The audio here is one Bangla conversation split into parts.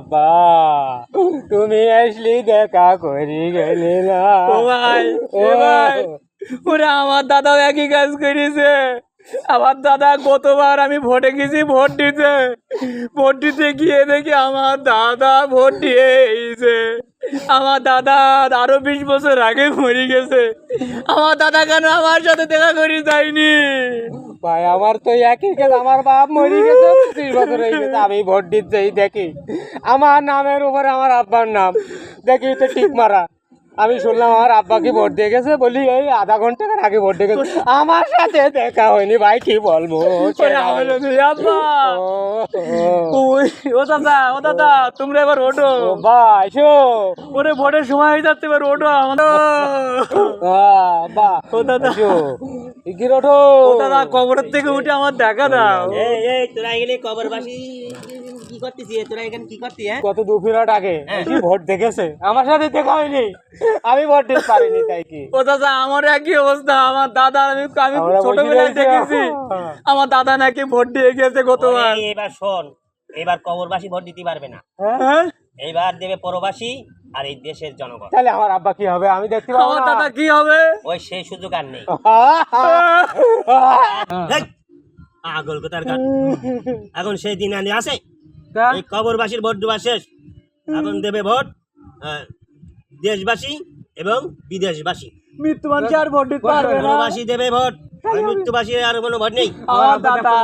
আব্বা তুমি আসলি দেখা করি গেলি না। ও ভাই ও ভাই ওরে আমার দাদাও একই কাজ করেছে। আমার দাদা গতবার আমি ভোটে গেছি ভোট দিতে। ভোট দিতে গিয়ে দেখি আমার দাদা ভোট দিয়ে এসেছে। আমার দাদা আরও বিশ বছর আগে মরে গেছে। আমার দাদা কেন আমার সাথে দেখা করি যায়নি? ভাই, আমার তো একই কাজ আমার বাপ মরে গেছে, পঁচিশ বছর হয়ে গেছে, আমি ভোট দিতেই দেখি। আমার নামের উপরে আমার আব্বার নাম। দেখি তো ঠিক মারা। আমি শুনলাম আমার আব্বাকে ভোট দিয়ে গেছে? বলি এই আধা ঘণ্টা আগে ভোট দিয়ে গেছে। আমার সাথে দেখা হয়নি ভাই কি বলব? ও, দাদা ও দাদা তোমরা এবার ওঠো। ভাই শো। ওরে ভোটের সময় হয়ে যাচ্ছে এবার ওঠো আমাদের। বা ও দাদা। ইগির ওঠো। ও দাদা কবরের থেকে উঠে আমার দেখা দাও। এই তোরা এগুলি কবরবাসী। করতেছি? তোরা এখানে কি করতি হ্যাঁ? কত দু ফিরট আগে। কি ভোট দেখেছে। আমার সাথে দেখা হয়নি। আমি ভোট দিতে পারিনি তাই কি? ও দাদা আমার একই অবস্থা। আমার দাদা আমি আমি ছোটবেলায় দেখেছি। আমার দাদা নাকি ভোট দিয়ে গেছে গতবার। এবার শোন। এবার কবরবাসী ভোট দিতে পারবে না। হ্যাঁ? এইবার দেবে পরবাসী আর এই দেশের জনগণ। তাহলে আমার আব্বা কি হবে? আমি দেখতে পাবো আমার দাদা কি হবে? ওই সেই সুযোগ আর নেই। হ্যাঁ। হেই, পাগল কোথার গান? এখন সেই দিন আনি আসে তা? এই কবরবাসীর ভোট দেওয়া শেষ। এখন দেবে ভোট দেশবাসী এবং বিদেশবাসী। মৃত্যু আর ভোট দিতে পারবে না? পরবাসী দেবে ভোট মৃত্যুবাসী আর কোনো ভোট নেই। আমার দাদা।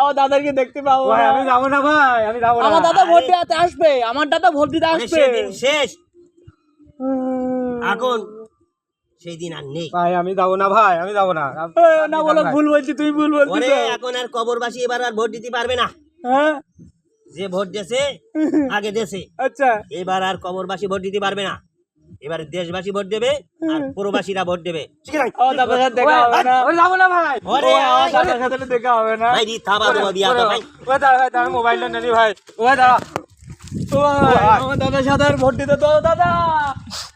আমার দাদাকে দেখতে পাবো আমি যাব না ভাই আমি যাব না। আমার দাদা ভোট দিতে আসবে আমার দাদা ভোট দিতে আসবে। শেষ। এখন সেই দিন আর নেই। ভাই আমি যাব না ভাই আমি যাব না। না বলো ভুল বলছি তুই ভুল বলছিস এখন আর কবরবাসী এবার আর ভোট দিতে পারবে না। হ্যাঁ? যে ভোট দেছে আগে দেছে। আচ্ছা। এবার আর কবরবাসী ভোট দিতে পারবে না। এবার দেশবাসী ভোট দেবে আর প্রবাসীরা ভোট দেবে। দেখা হবে না। আমি যাব না। ভাই থাবা দেবো দিয়া দাঁড়া দাঁড়া মোবাইলটা দাঁড়া। ভোট দিতে তো দাদা।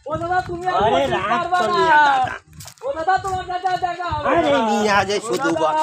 ও দাদা তুমি আরে রাগ পারবা করবি না। না, দাদা। ও দাদা তোমার সাথে দেখা হবে আরে নিয়ে আজ শুধু বল।